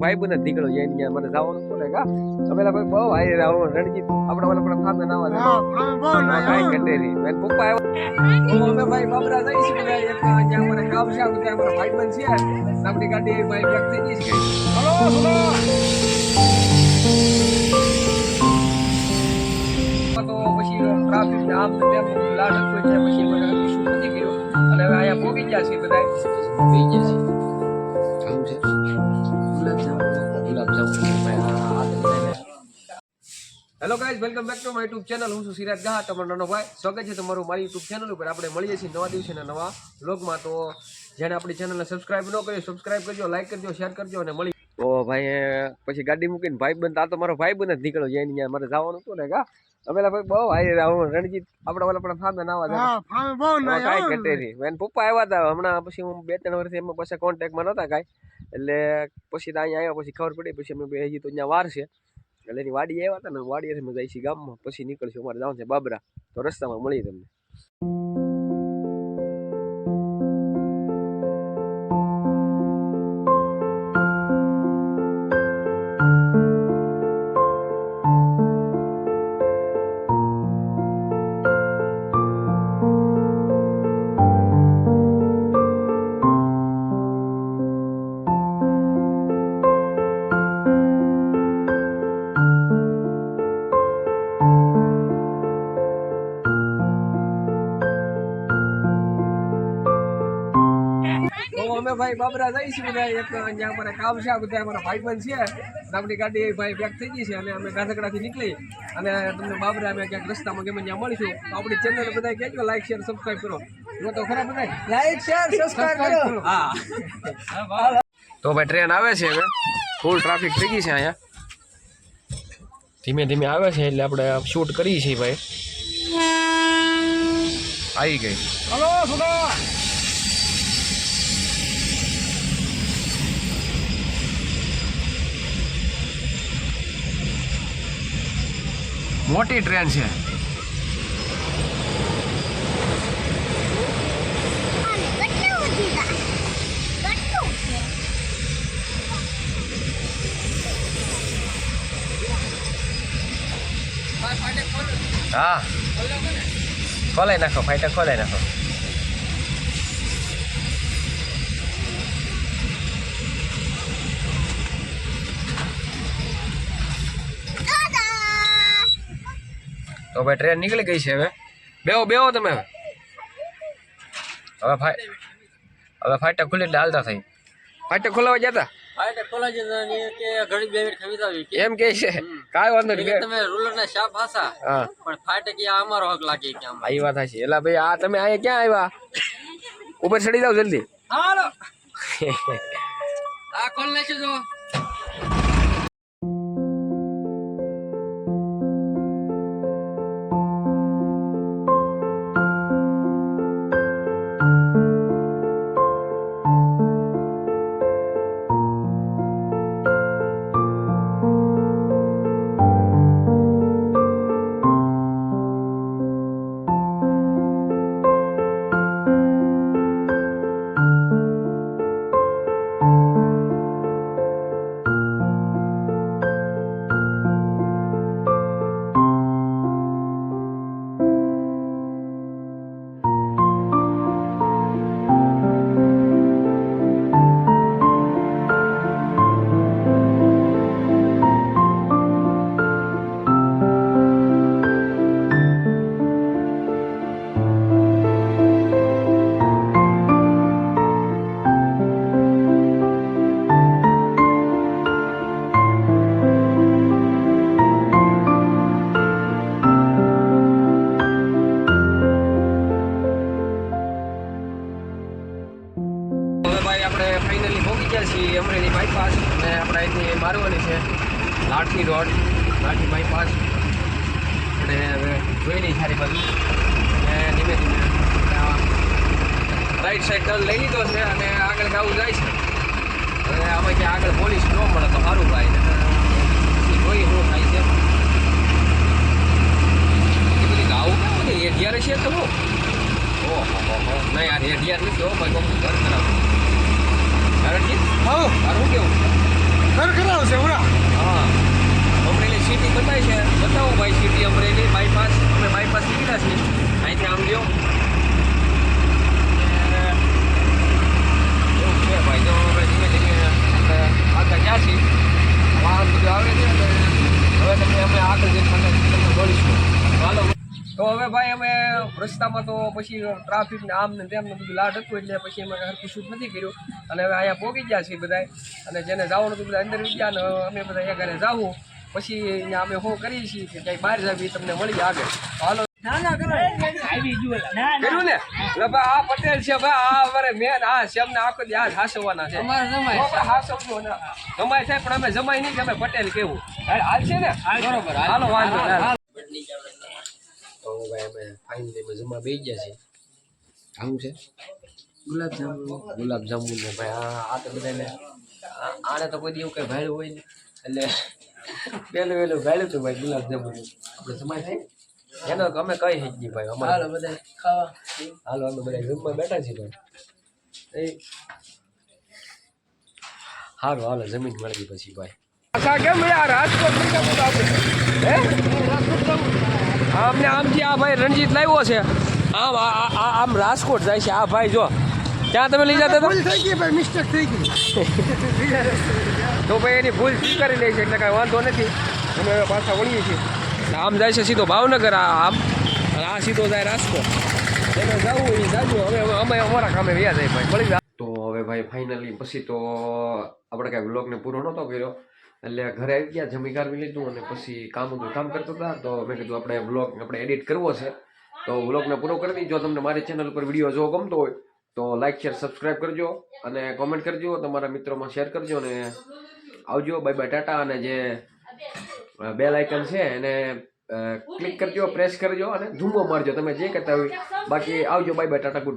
ભાઈ બને નીકળો જાય ગયા મને જવાનું પડે કા? અમે ભાઈ બહુ હાઈ આવો રણજીત. આપણા વાળા પણ ફામે નાવા જાય કાંઈ ઘટે નહીં. મેં પપ્પા આવ્યો અમે ભાઈ બાબરા જઈશું ને એક જ્યાં મને કામ છે ત્યાં મારા ભાઈ બન છે. આપણી ગાડી ભાઈ બેક થઈ ગઈ છે. Hello hello. તો પછી ટ્રાફિક જામ ને તેમ લાડ હતો છે. પછી મને શું નથી કર્યો. અને હવે અહીંયા પહોંચી ગયા છે બધા પહોંચી ગયા છે. Guys welcome back to my YouTube channel હું છું સિરાજ ગહા તમારો નાનો ભાઈ. સ્વાગત છે તમારું મારી યુટ્યુબ ચેનલ ઉપર. આપણે મળીએ છીએ નવા દિવસે અને નવા બ્લોગમાં તો જેને આપણી ચેનલને સબસ્ક્રાઇબ ન કરી સબસ્ક્રાઇબ કરજો લાઈક કરજો શેર કરજો અને મળી તો ભાઈ પછી ગાડી મૂકીને ભાઈ બંધ. આ તો મારો ભાઈ બંધ જ નીકળ્યો જાય ત્યાં મારે જવાનું હતું ને કા અમે ભાઈ બહુ હાઈ હું રણજીત આપણે ઓલા પણ ફામે ના જાય કાંઈ ઘટે નહીં. મેં પપ્પા આવ્યા હતા હમણાં પછી હું બે ત્રણ વર્ષથી એમાં પછી કોન્ટેક્ટમાં નહોતા કાંઈ. એટલે પછી ત્યાં અહીંયા આવ્યા પછી ખબર પડી. પછી અમે હજી તો અહીંયા વાર છે. એટલે એની વાડી આવ્યા હતા ને વાડીએથી મજા આવી ગામમાં, પછી નીકળશું. અમારે જવાનું છે બાબરા. તો રસ્તામાં મળી તમને. ભાઈ બાબરા જઈ છે બધા. એક અહીંયા અમારે કામ છે આ બધા અમારા ભાઈબંધ છે. આપણી ગાડી ભાઈ પેક થઈ ગઈ છે અને અમે ગાંધકડાથી નીકળી અને તમને બાબરા અમે ક્યાંક રસ્તામાં ગમે ત્યાં મળીશું. તો આપણી ચેનલ બધા કહેજો લાઈક શેર સબસ્ક્રાઈબ કરો. જો તો ખરાબ બધા લાઈક શેર સબસ્ક્રાઈબ કરો. હા. તો ભાઈ ટ્રેન આવે છે હવે. ફૂલ ટ્રાફિક થઈ ગઈ છે અહીંયા. ધીમે ધીમે આવે છે એટલે આપણે શૂટ કરીએ છીએ ભાઈ. આવી ગઈ. હલો મોટી ટ્રેન છે. હા ખોલાઈ નાખો ફાઈટર ખોલાઈ નાખો. તો ભાઈ ટ્રેન નીકળી ગઈ છે હવે. બેહો બેહો તમે હવે. હવે ફાઈ હવે ફાઈટર ખુલી એટલે હાલતા થઈ. ફાઈટર ખોલાવા જતા ફાઈટર ખોલા છે તો એ કે ઘડી બે મિનિટ ખમી આવી કે એમ કે છે. કાંઈ વાંધો કે નહીં તમે રૂલર ના શાપ હાસા. હા. પણ ફાઈટર કે આ અમારો હક લાગે કે આમાં આવી વાત છે એલા ભાઈ આ તમે અહીંયા ક્યાં આવ્યા? ઉપર ચડી જાવ જલ્દી. હાલો. આ કોણ લેશે જો છીએ અમરેલી બાયપાસ અને આપણે અહીંથી મારવાની છે. લાઠી રોડ લાઠી બાયપાસ અને હવે જોઈ લઈ સારી બાજુ. અને ધીમે ધીમે રાઈટ સાઈડ ટર્ન લઈ લીધો છે અને આગળ ગાવું જાય છે. હવે અમે ક્યાં આગળ પોલીસ ન મળે તો સારું ભાઈ પછી જોઈ શું થાય છે. એ ગાવું કેવું છે એઢિયારે છે તો ઓહો નહીં યાર એઢિયાર નથી હો ભાઈ બહુ ઘર ખરાબ. કારણ કે હો. તારું કેવું ઘર આવશે હમણાં હા. અમરેલી સિટી બતાવી છે. બતાવો ભાઈ સિટી અમરેલી બાયપાસ અમે બાયપાસ નીકળ્યા છીએ અહીંથી આમ લ્યો એવું છે ભાઈ તો હવે ધીમે ધીમે આપણે આગળ ગયા છીએ વાહન બધું આવે છે અને હવે તમને અમે આગળ જઈને તમને તમને મળીશું હાલો તો હવે ભાઈ અમે રસ્તામાં તો પછી ટ્રાફિક ને આમ ને તેમ ને બધું લાટ હતું એટલે પછી એમાં હરખું શૂટ નથી કર્યું. અને હવે અહીંયા પહોંચી ગયા છીએ બધા અને જેને જવાનું હતું બધા અંદર ગયા અને અમે બધા અહીંયા ઘરે જાવું. પછી અહીંયા અમે શું કરીએ છીએ કે ક્યાંય બહાર જાવી તમને મળી આગળ હાલો. ના ના કરો આવી જુઓ. ના કર્યું ને? એટલે ભાઈ આ પટેલ છે આ અમારે મેન આ છે અમને આખો દી આ જ હાસવવાના છે. અમારે જમાય થાય પણ અમે જમાય નહીં કે અમે પટેલ કેવું હાલ છે ને? બરોબર હાલો વાંધો અમે ફાઇનલી જમવા બેસી ગયા છીએ. આવું છે? ગુલાબ ગુલાબજાંબુ. ગુલાબ જાંબુ ને ભાઈ હા આ તો બધાને આને તો કોઈ દી એવું કઈ ભાડ્યું હોય ને એટલે પેલું પેલું ભાડું હતું ભાઈ ગુલાબ જાંબુ આપણે જમાય થાય એનો તો અમે કઈ જ નહીં ભાઈ અમારે. બધા ખાવા. હાલો અમે બધા જમવા બેઠા છીએ ભાઈ. એ સારું હાલો જમીન મળી પછી ભાઈ. કેમ યાર? રાજકોટ નહીં જવું આપણે હે? આમને આમથી આ ભાઈ રણજીત લાવ્યો છે. આમ આ- આ- આ- આમ રાજકોટ જાય છે. આ ભાઈ જો ત્યાં તમે લઈ જતા હતા? ભાઈ મિસ્ટેક થઈ ગઈ. તો ભાઈ એની ભૂલ સ્વીકારી લે છે એટલે કાંઈ વાંધો નથી. અમે હવે પાછા વળીએ છીએ. આમ જાય છે સીધો ભાવનગર આ આમ અને આ સીધો જાય રાજકોટ. એને જવું એ જાજુ. હવે હવે અમે અમારા કામે વ્યા જાય ભાઈ. મળી જાય તો હવે ભાઈ ફાઇનલી પછી તો આપણે કાંઈ બ્લોગને પૂરો નહોતો કર્યો. એટલે ઘરે આવી ગયા, જમી કારવી લીધું અને પછી કામ હતું, કામ કરતા હતા, તો મેં કીધું આપણે વ્લોગ આપણે એડિટ કરવો છે. તો વ્લોગને પૂરો કરી જો તમને મારી ચેનલ પર વીડિયો જોવો ગમતો હોય, તો લાઇક શેર સબસ્ક્રાઈબ કરજો અને કોમેન્ટ કરજો, તમારા મિત્રોમાં શેર કરજો અને આવજો. Bye bye tata. અને જે બેલ આઇકન છે એને ક્લિક કરજો પ્રેસ કરજો અને ધૂમો મારજો. તમે જે કહેતા હોય, બાકી આવજો. Bye bye tata good night